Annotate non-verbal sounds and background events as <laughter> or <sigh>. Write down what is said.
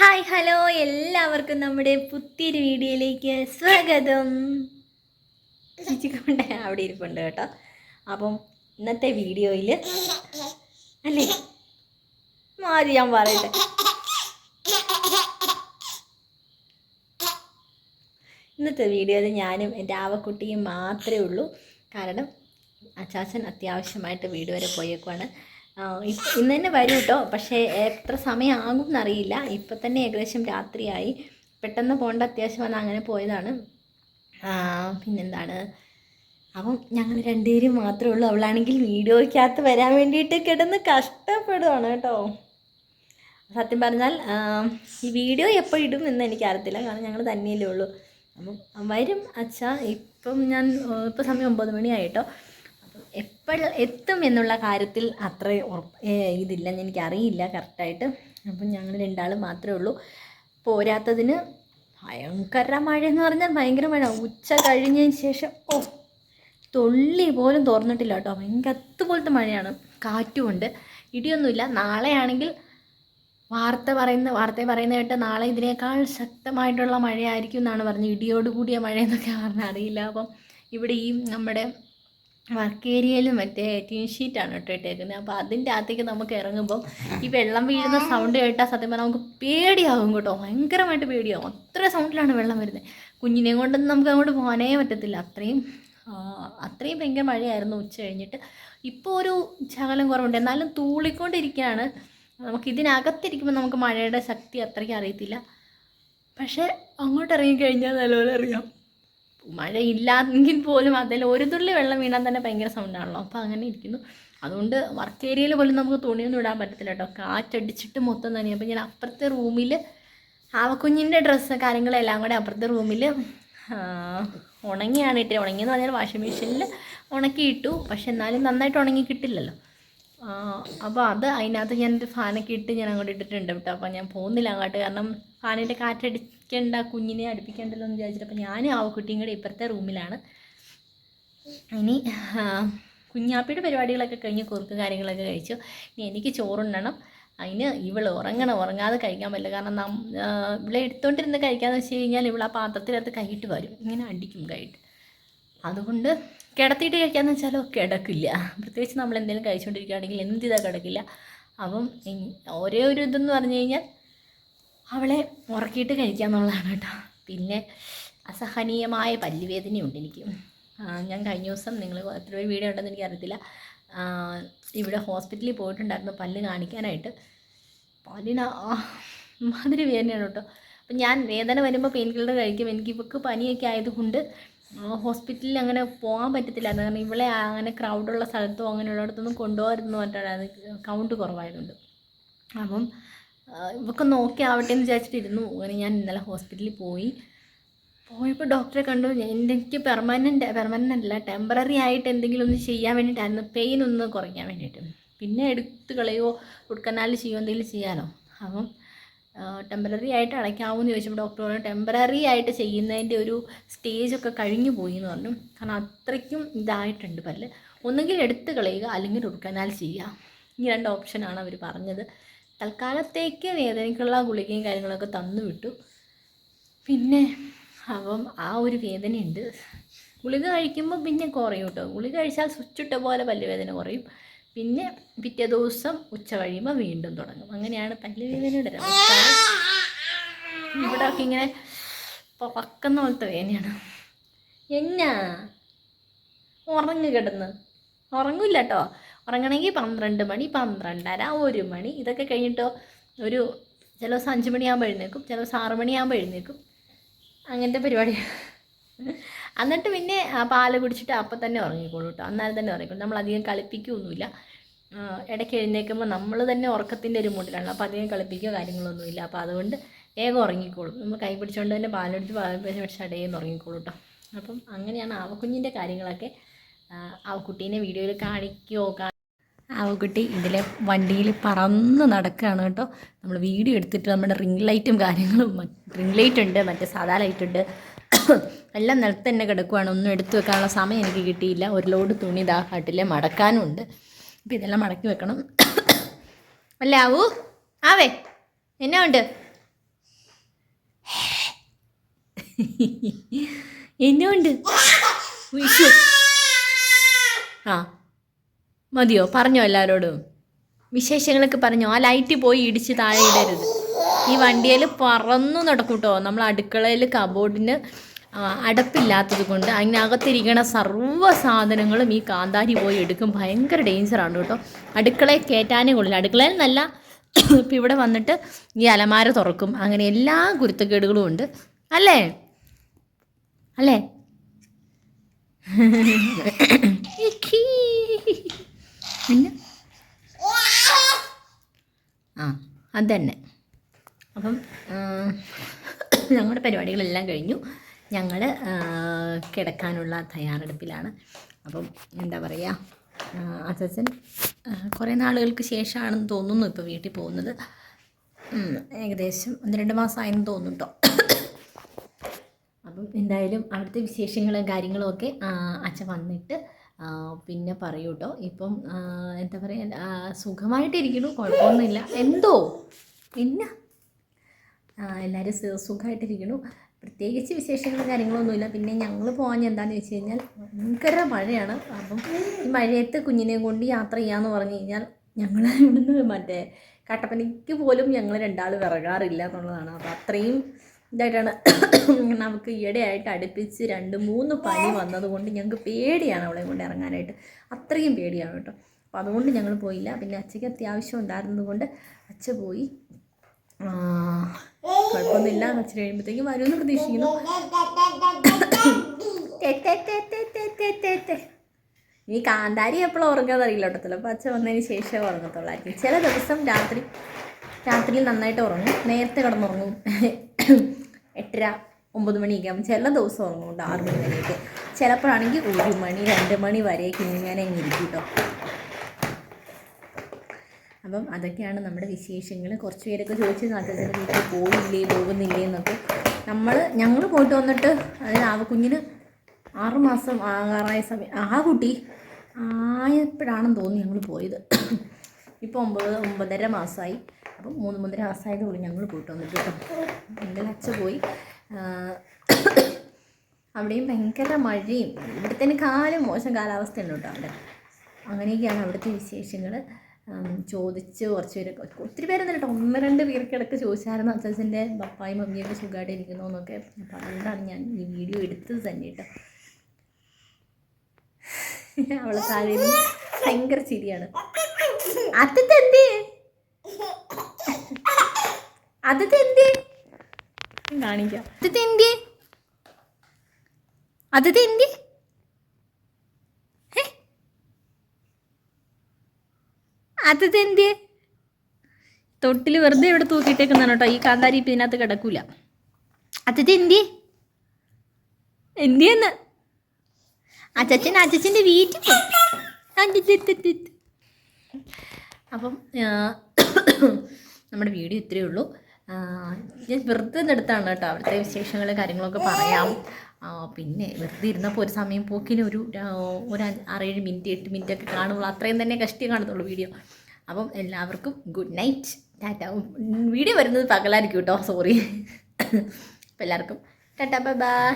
Hi hello. എല്ലാവർക്കും നമ്മുടെ പുത്തിയൊരു വീഡിയോയിലേക്ക് സ്വാഗതം. ചിച്ചിക്കൊണ്ട്. അവിടെ ഇരിപ്പുണ്ട് കേട്ടോ. അപ്പം ഇന്നത്തെ വീഡിയോയിൽ അല്ലേ? മാറി ഞാൻ പറയട്ടെ. ഇന്നത്തെ വീഡിയോയിൽ ഞാനും എന്റെ ആവക്കുട്ടിയും മാത്രമേ ഉള്ളൂ. കാരണം അച്ചാച്ചൻ അത്യാവശ്യമായിട്ട് വീട് വരെ പോയേക്കുവാണ്. ഇന്ന് തന്നെ വരും കേട്ടോ പക്ഷേ എത്ര സമയമാകും എന്നറിയില്ല ഇപ്പം തന്നെ ഏകദേശം രാത്രിയായി. പെട്ടെന്ന് പോകേണ്ട അത്യാവശ്യം അങ്ങനെ പോയതാണ്. പിന്നെന്താണ്? അപ്പം ഞങ്ങൾ രണ്ടുപേരും മാത്രമേ ഉള്ളൂ. അവളാണെങ്കിൽ വീഡിയോയ്ക്കകത്ത് വരാൻ വേണ്ടിയിട്ട് കിടന്ന് കഷ്ടപ്പെടുവാണ് കേട്ടോ. സത്യം പറഞ്ഞാൽ ഈ വീഡിയോ എപ്പോൾ ഇടും എന്ന് എനിക്കറിയത്തില്ല. കാരണം ഞങ്ങൾ തന്നെയല്ലേ ഉള്ളൂ. അപ്പം വരും. അച്ഛാ ഇപ്പം ഞാൻ ഇപ്പം സമയം ഒമ്പത് മണിയായിട്ടോ എപ്പോൾ എത്തും എന്നുള്ള കാര്യത്തിൽ അത്ര ഉറപ്പ് ഏ, ഇതില്ല എനിക്കറിയില്ല കറക്റ്റായിട്ട്. അപ്പം ഞങ്ങൾ രണ്ടാളും മാത്രമേ ഉള്ളൂ. പോരാത്തതിന് ഭയങ്കര മഴ എന്ന് പറഞ്ഞാൽ ഭയങ്കര മഴ. ഉച്ച കഴിഞ്ഞതിന് ശേഷം ഓ തുള്ളി പോലും തുറന്നിട്ടില്ല കേട്ടോ. ഭയങ്കര അതുപോലത്തെ മഴയാണ്. കാറ്റുമുണ്ട്. ഇടിയൊന്നുമില്ല. നാളെയാണെങ്കിൽ വാർത്ത പറയുന്ന വാർത്ത പറയുന്ന കേട്ട് നാളെ ഇതിനേക്കാൾ ശക്തമായിട്ടുള്ള മഴയായിരിക്കും എന്നാണ് പറഞ്ഞത്. ഇടിയോട് കൂടിയ മഴ എന്നൊക്കെ പറഞ്ഞാൽ അറിയില്ല. അപ്പം ഇവിടെ ഈ നമ്മുടെ വർക്ക് ഏരിയയിൽ മറ്റേ ടീൻ ഷീറ്റാണ് കേട്ടോ ഇട്ടേക്കുന്നത് അപ്പോൾ അതിന്റെ അകത്തേക്ക് നമുക്ക് ഇറങ്ങുമ്പോൾ ഈ വെള്ളം വീഴുന്ന സൗണ്ട് കേട്ടാൽ സത്യം പറഞ്ഞാൽ നമുക്ക് പേടിയാകും കേട്ടോ. ഭയങ്കരമായിട്ട് പേടിയാകും അത്ര സൗണ്ടിലാണ് വെള്ളം വരുന്നത് കുഞ്ഞിനെ കൊണ്ടൊന്നും നമുക്ക് അങ്ങോട്ട് പോകാനേ പറ്റത്തില്ല. അത്രയും അത്രയും ഭയങ്കര മഴയായിരുന്നു ഉച്ച കഴിഞ്ഞിട്ട്. ഇപ്പോൾ ഒരു ശകലം കുറവുണ്ട്. എന്നാലും തൂളിക്കൊണ്ടിരിക്കുകയാണ് നമുക്ക് ഇതിനകത്തിരിക്കുമ്പോൾ നമുക്ക് മഴയുടെ ശക്തി അത്രയ്ക്ക് അറിയത്തില്ല. പക്ഷേ അങ്ങോട്ട് ഇറങ്ങിക്കഴിഞ്ഞാൽ നല്ലപോലെ അറിയാം. മഴ ഇല്ലാതെങ്കിൽ പോലും അതിൽ ഒരു തുള്ളി വെള്ളം വീണാൽ തന്നെ ഭയങ്കര സൗണ്ടാണല്ലോ അപ്പോൾ അങ്ങനെ ഇരിക്കുന്നു. അതുകൊണ്ട് വർക്ക് ഏരിയയിൽ പോലും നമുക്ക് തുണിയൊന്നും ഇടാൻ പറ്റത്തില്ല കേട്ടോ. കാറ്റടിച്ചിട്ട് മൊത്തം തന്നെ അപ്പോൾ ഞാൻ അപ്പുറത്തെ റൂമിൽ ആവക്കുഞ്ഞിന്റെ ഡ്രസ്സ് കാര്യങ്ങളെല്ലാം കൂടെ അപ്പുറത്തെ റൂമിൽ ഉണങ്ങിയാണ് ഇട്ടത് ഉണങ്ങിയെന്ന് പറഞ്ഞാൽ വാഷിംഗ് മെഷീനിൽ ഉണക്കിയിട്ടു പക്ഷെ എന്നാലും നന്നായിട്ട് ഉണങ്ങി കിട്ടില്ലല്ലോ. അപ്പോൾ അത് അതിനകത്ത് ഞാൻ ഒരു ഫാനൊക്കെ ഇട്ട് ഞാൻ അങ്ങോട്ട് ഇട്ടിട്ടുണ്ട് കേട്ടോ. അപ്പോൾ ഞാൻ പോകുന്നില്ല അങ്ങോട്ട്. കാരണം ഫാനിന്റെ കാറ്റടിക്കേണ്ട കുഞ്ഞിനെ അടുപ്പിക്കേണ്ടല്ലോ എന്ന് വിചാരിച്ചിട്ട് അപ്പോൾ ആ കുട്ടിയും കൂടെ ഇപ്പുറത്തെ റൂമിലാണ്. ഇനി കുഞ്ഞാപ്പിയുടെ പരിപാടികളൊക്കെ കഴിഞ്ഞ് കുറുക്ക് കാര്യങ്ങളൊക്കെ കഴിച്ചു. ഇനി എനിക്ക് ചോറുണ്ണണം. അതിന് ഇവൾ ഉറങ്ങണം. ഉറങ്ങാതെ കഴിക്കാൻ പറ്റില്ല. കാരണം നം ഇവിടെ ഇവളെ എടുത്തോണ്ടിരുന്ന് കഴിക്കാന്ന് വെച്ച് കഴിഞ്ഞാൽ ഇവൾ ആ പാത്രത്തിനകത്ത് കൈയിട്ട് വരും. ഇങ്ങനെ അടിക്കും കൈയിട്ട്. അതുകൊണ്ട് കിടത്തിയിട്ട് കഴിക്കാന്ന് വെച്ചാലോ കിടക്കില്ല. പ്രത്യേകിച്ച് നമ്മൾ എന്തെങ്കിലും കഴിച്ചുകൊണ്ടിരിക്കുകയാണെങ്കിൽ എന്തിതാ കിടക്കില്ല. അപ്പം ഒരേ ഒരു ഇതെന്ന് പറഞ്ഞു കഴിഞ്ഞാൽ അവളെ ഉറക്കിയിട്ട് കഴിക്കുക എന്നുള്ളതാണ് കേട്ടോ. പിന്നെ അസഹനീയമായ പല്ലുവേദനയുണ്ട് എനിക്ക്. ഞാൻ കഴിഞ്ഞ ദിവസം നിങ്ങൾ എത്ര പേര് വീഡിയോ ഉണ്ടെന്ന് എനിക്കറിയത്തില്ല ഇവിടെ ഹോസ്പിറ്റലിൽ പോയിട്ടുണ്ടായിരുന്നു പല്ല് കാണിക്കാനായിട്ട്. പല്ലിന് മാതിരി വേദനയാണ് കേട്ടോ. അപ്പം ഞാൻ വേദന വരുമ്പോൾ പെയിൻ കില്ലർ കഴിക്കും. എനിക്ക് ഇവക്ക് പനിയൊക്കെ ആയതുകൊണ്ട് ഹോസ്പിറ്റലിൽ അങ്ങനെ പോകാൻ പറ്റത്തില്ലായിരുന്നു. കാരണം ഇവളെ അങ്ങനെ ക്രൗഡുള്ള സ്ഥലത്തോ അങ്ങനെയുള്ളിടത്തൊന്നും കൊണ്ടുപോകരുതെന്ന് പറഞ്ഞിട്ടാണ് അത് കൗണ്ട് കുറവായതുകൊണ്ട്. അപ്പം ആ, ഇവൾക്ക് നോക്കി ആവട്ടെ എന്ന് വിചാരിച്ചിട്ടിരുന്നു. അങ്ങനെ ഞാൻ ഇന്നലെ ഹോസ്പിറ്റലിൽ പോയി. പോയപ്പോൾ ഡോക്ടറെ കണ്ടു. എനിക്ക് പെർമനന്റ് പെർമനന്റ് അല്ല ടെമ്പററി ആയിട്ട് എന്തെങ്കിലും ഒന്ന് ചെയ്യാൻ വേണ്ടിയിട്ടായിരുന്നു പെയിൻ ഒന്ന് കുറയ്ക്കാൻ വേണ്ടിയിട്ട്. പിന്നെ എടുത്ത് കളയോ റൂട്ട് ചെയ്യുമോ എന്തെങ്കിലും ചെയ്യാനോ? അപ്പം ടെമ്പററി ആയിട്ട് അടയ്ക്കാവുമെന്ന് ചോദിച്ചപ്പോൾ ഡോക്ടർ പറഞ്ഞു ടെമ്പററി ആയിട്ട് ചെയ്യുന്നതിന്റെ ഒരു സ്റ്റേജൊക്കെ കഴിഞ്ഞു പോയി എന്ന് പറഞ്ഞു. കാരണം അത്രയ്ക്കും ഇതായിട്ടുണ്ട് പല്ല്. ഒന്നുകിൽ എടുത്ത് കളയുക അല്ലെങ്കിൽ റൂട്ട് ചെയ്യുക. ഈ രണ്ട് ഓപ്ഷനാണ് അവർ പറഞ്ഞത്. തൽക്കാലത്തേക്ക് വേദനയ്ക്കുള്ള ഗുളികയും കാര്യങ്ങളൊക്കെ തന്നു വിട്ടു. പിന്നെ അപ്പം ആ ഒരു വേദനയുണ്ട്. ഗുളിക കഴിക്കുമ്പോൾ പിന്നെ കുറയും കേട്ടോ ഗുളിക കഴിച്ചാൽ സ്വിച്ചിട്ട പോലെ പല്ലുവേദന കുറയും. പിന്നെ പിറ്റേ ദിവസം ഉച്ച കഴിയുമ്പോൾ വീണ്ടും തുടങ്ങും. അങ്ങനെയാണ് പല്ലുവേദനയുടെ ഇവിടെ ഒക്കെ ഇങ്ങനെ പക്കുന്ന പോലത്തെ വേദനയാണ്. എന്നാ? ഉറങ്ങ് കിടന്ന്. ഉറങ്ങില്ല കേട്ടോ ഉറങ്ങണമെങ്കിൽ പന്ത്രണ്ട് മണി പന്ത്രണ്ടര ഒരു മണി ഇതൊക്കെ കഴിഞ്ഞിട്ടോ ഒരു ചില ദിവസം അഞ്ച് മണിയാകുമ്പോൾ എഴുന്നേക്കും ചില ദിവസം ആറ് മണിയാകുമ്പോൾ എഴുന്നേക്കും അങ്ങനത്തെ പരിപാടി. എന്നിട്ട് പിന്നെ പാൽ കുടിച്ചിട്ട് അപ്പം തന്നെ ഉറങ്ങിക്കോളൂ കേട്ടോ. അന്നേരം തന്നെ ഉറങ്ങിക്കോളൂ. നമ്മൾ അധികം കളിപ്പിക്കുകയൊന്നുമില്ല. ഇടയ്ക്ക് എഴുന്നേൽക്കുമ്പോൾ നമ്മൾ തന്നെ ഉറക്കത്തിന്റെ ഒരു മൂഡിലാണ് അപ്പോൾ അധികം കളിപ്പിക്കുകയോ കാര്യങ്ങളൊന്നുമില്ല. അപ്പോൾ അതുകൊണ്ട് വേഗം ഉറങ്ങിക്കോളും. നമ്മൾ കൈ പിടിച്ചുകൊണ്ട് തന്നെ പാലെടുത്ത് പിടിച്ച് ഇടയിൽ ഉറങ്ങിക്കോളൂ കേട്ടോ. അപ്പം അങ്ങനെയാണ് ആവക്കുഞ്ഞിന്റെ കാര്യങ്ങളൊക്കെ. ആവക്കുട്ടീനെ വീഡിയോയിൽ കാണിക്കുകയോ ആവക്കുട്ടി ഇതിലെ വണ്ടിയിൽ പറന്ന് നടക്കുകയാണ് കേട്ടോ. നമ്മൾ വീഡിയോ എടുത്തിട്ട് നമ്മുടെ റിംഗ് ലൈറ്റും കാര്യങ്ങളും റിംഗ് ലൈറ്റ് ഉണ്ട് മറ്റേ സാധാ ലൈറ്റ് ഉണ്ട്. എല്ലാം നിലത്ത് തന്നെ കിടക്കുവാണ്. ഒന്നും എടുത്തു വെക്കാനുള്ള സമയം എനിക്ക് കിട്ടിയില്ല. ഒരു ലോഡ് തുണി ഇതാ കാട്ടിലെ മടക്കാനും ഉണ്ട് അപ്പോൾ ഇതെല്ലാം മടക്കി വെക്കണം. അല്ല ആവൂ? ആവേ എന്നാ ഉണ്ട്? എന്നുണ്ട് ആ. മതിയോ? പറഞ്ഞോ എല്ലാവരോടും വിശേഷങ്ങളൊക്കെ പറഞ്ഞോ? ആ ലൈറ്റ് പോയി ഇടിച്ച് താഴെ ഇടരുത്. ഈ വണ്ടിയിൽ പറന്നു നടക്കും കേട്ടോ നമ്മൾ അടുക്കളയിൽ കബോർഡിന് അടപ്പില്ലാത്തത് കൊണ്ട് അതിനകത്തിരിക്കണ സർവ സാധനങ്ങളും ഈ കാന്താരി പോയി എടുക്കും. ഭയങ്കര ഡേഞ്ചറാണ് കേട്ടോ. അടുക്കളയിൽ കയറ്റാനേ കൊള്ളില്ല. അടുക്കളയിൽ നല്ല <coughs> ഇപ്പം ഇവിടെ വന്നിട്ട് ഈ അലമാര തുറക്കും. അങ്ങനെ എല്ലാ കുരുത്തക്കേടുകളും ഉണ്ട്. അല്ലേ? അല്ലേ? <coughs> <coughs> പിന്നെ ആ അതന്നെ. അപ്പം ഞങ്ങളുടെ പരിപാടികളെല്ലാം കഴിഞ്ഞു. ഞങ്ങൾ കിടക്കാനുള്ള തയ്യാറെടുപ്പിലാണ്. അപ്പം എന്താ പറയുക അച്ഛൻ കുറേ നാളുകൾക്ക് ശേഷമാണെന്ന് തോന്നുന്നു ഇപ്പോൾ വീട്ടിൽ പോകുന്നത്. ഏകദേശം ഒന്ന് രണ്ട് മാസമായെന്ന് തോന്നുന്നു അപ്പം എന്തായാലും അവിടുത്തെ വിശേഷങ്ങളും കാര്യങ്ങളും ഒക്കെ അച്ഛൻ വന്നിട്ട് പിന്നെ പറയൂ കേട്ടോ ഇപ്പം എന്താ പറയുക സുഖമായിട്ടിരിക്കുന്നു കുഴപ്പമൊന്നുമില്ല. എന്തോ? പിന്നെ എല്ലാവരും സുഖമായിട്ടിരിക്കുന്നു. പ്രത്യേകിച്ച് വിശേഷങ്ങളും കാര്യങ്ങളൊന്നുമില്ല. പിന്നെ ഞങ്ങൾ പോകാൻ എന്താണെന്ന് വെച്ച് കഴിഞ്ഞാൽ ഭയങ്കര മഴയാണ്. അപ്പം ഈ മഴയത്ത് കുഞ്ഞിനെയും കൊണ്ട് യാത്ര ചെയ്യാമെന്ന് പറഞ്ഞു കഴിഞ്ഞാൽ ഞങ്ങൾ ഇവിടുന്ന് മറ്റേ കട്ടപ്പനയ്ക്ക് പോലും ഞങ്ങൾ രണ്ടാൾ വിറകാറില്ല എന്നുള്ളതാണ്. അപ്പോൾ അത്രയും ഇതായിട്ടാണ് നമുക്ക് ഈയിടെയായിട്ട് അടുപ്പിച്ച് രണ്ട് മൂന്ന് പനി വന്നതുകൊണ്ട് ഞങ്ങൾക്ക് പേടിയാണ് അവളെ കൊണ്ട് ഇറങ്ങാനായിട്ട്. അത്രയും പേടിയാണ് കേട്ടോ. അപ്പോൾ അതുകൊണ്ട് ഞങ്ങൾ പോയില്ല. പിന്നെ അച്ഛയ്ക്ക് അത്യാവശ്യം ഉണ്ടായിരുന്നതുകൊണ്ട് അച്ഛ പോയി. കുഴപ്പമൊന്നുമില്ല അച്ഛൻ കഴിയുമ്പോഴത്തേക്കും വരുമെന്ന് പ്രതീക്ഷിക്കുന്നു. ഇനി കാന്താരി എപ്പോഴും ഉറങ്ങാതെ അറിയില്ല കേട്ടോ. ചിലപ്പോൾ അച്ഛൻ വന്നതിന് ശേഷമേ ഉറങ്ങത്തുള്ളായിരിക്കും. ചില ദിവസം രാത്രി രാത്രിയിൽ നന്നായിട്ട് ഉറങ്ങും. നേരത്തെ കിടന്നുറങ്ങും. എട്ടര ഒമ്പത് മണിയൊക്കെ ആകുമ്പോൾ ചില ദിവസം ഉറങ്ങുന്നുണ്ട് ആറ് മണി വരെയൊക്കെ. ചിലപ്പോഴാണെങ്കിൽ ഒരു മണി രണ്ട് മണി വരെയൊക്കെ ഇങ്ങനെ ഇരിക്കും കേട്ടോ അപ്പം അതൊക്കെയാണ് നമ്മുടെ വിശേഷങ്ങൾ കുറച്ച് പേരൊക്കെ ചോദിച്ചു നാട്ടിൽ വീട്ടിൽ പോയില്ലേ പോകുന്നില്ലേ എന്നൊക്കെ. നമ്മൾ ഞങ്ങൾ പോയിട്ട് വന്നിട്ട് അതായത് ആ കുഞ്ഞിന് ആറുമാസം ആകാറായ സമയം ആ കുട്ടി ആയപ്പോഴാണെന്ന് തോന്നി ഞങ്ങൾ പോയത്. ഇപ്പോൾ ഒമ്പത് ഒമ്പതര മാസമായി അപ്പം മൂന്ന് മൂന്നര കൂടി ഞങ്ങൾ പോയിട്ട് വന്നിട്ട് എന്റെ അച്ഛൻ പോയി. അവിടെയും ഭയങ്കര മഴയും. ഇവിടുത്തെ കാലം മോശം കാലാവസ്ഥയുണ്ട് കേട്ടോ അവിടെ. അങ്ങനെയൊക്കെയാണ് അവിടുത്തെ വിശേഷങ്ങൾ ചോദിച്ച് കുറച്ച് പേര് ഒത്തിരി പേരൊന്നും കേട്ടോ. ഒന്ന് രണ്ട് പേർക്കിടക്ക് ചോദിച്ചായിരുന്നു അച്ഛന്റെ പപ്പായും മമ്മിയൊക്കെ സുഖമായിട്ട് ഇരിക്കുന്നു എന്നൊക്കെ. അപ്പം അതുകൊണ്ടാണ് ഞാൻ ഈ വീഡിയോ എടുത്തത് തന്നെ കേട്ടോ. അവളെ താഴെ ഭയങ്കര ചിരിയാണ്. അതത്തെ എന്തേ അതത്തെ എന്തേ കാണിക്കാം. അതത്തെ എന്തേ അതത്തെ എന്തേ അതത്തെ എന്തേ തൊട്ടിൽ വെറുതെ ഇവിടെ തൂക്കിയിട്ടേക്കുന്നതാണ് കേട്ടോ. ഈ കാന്താരി ഇപ്പം ഇതിനകത്ത് കിടക്കൂല. അതത്തെ എന്തി എന്തിയെന്ന്? അച്ചച്ചൻ അച്ചച്ചന്റെ വീട്ടിൽ. അപ്പം നമ്മുടെ വീഡിയോ ഇത്രയേ ഉള്ളൂ. ഞാൻ വെറുതെ എടുത്താണ് കേട്ടോ അവിടുത്തെ വിശേഷങ്ങൾ കാര്യങ്ങളൊക്കെ പറയാം. പിന്നെ വെറുതെ ഇരുന്നപ്പോൾ ഒരു സമയം പോക്കിന് ഒരു ഒരു ആറേഴ് മിനിറ്റ് എട്ട് മിനിറ്റ് ഒക്കെ കാണുള്ളൂ. അത്രയും തന്നെ കഷ്ടി കാണത്തുള്ളൂ വീഡിയോ. അപ്പം എല്ലാവർക്കും ഗുഡ് നൈറ്റ്. ടാറ്റ. വീഡിയോ വരുന്നത് പകലായിരിക്കും കേട്ടോ. സോറി. അപ്പം എല്ലാവർക്കും ടാറ്റ. Bye bye.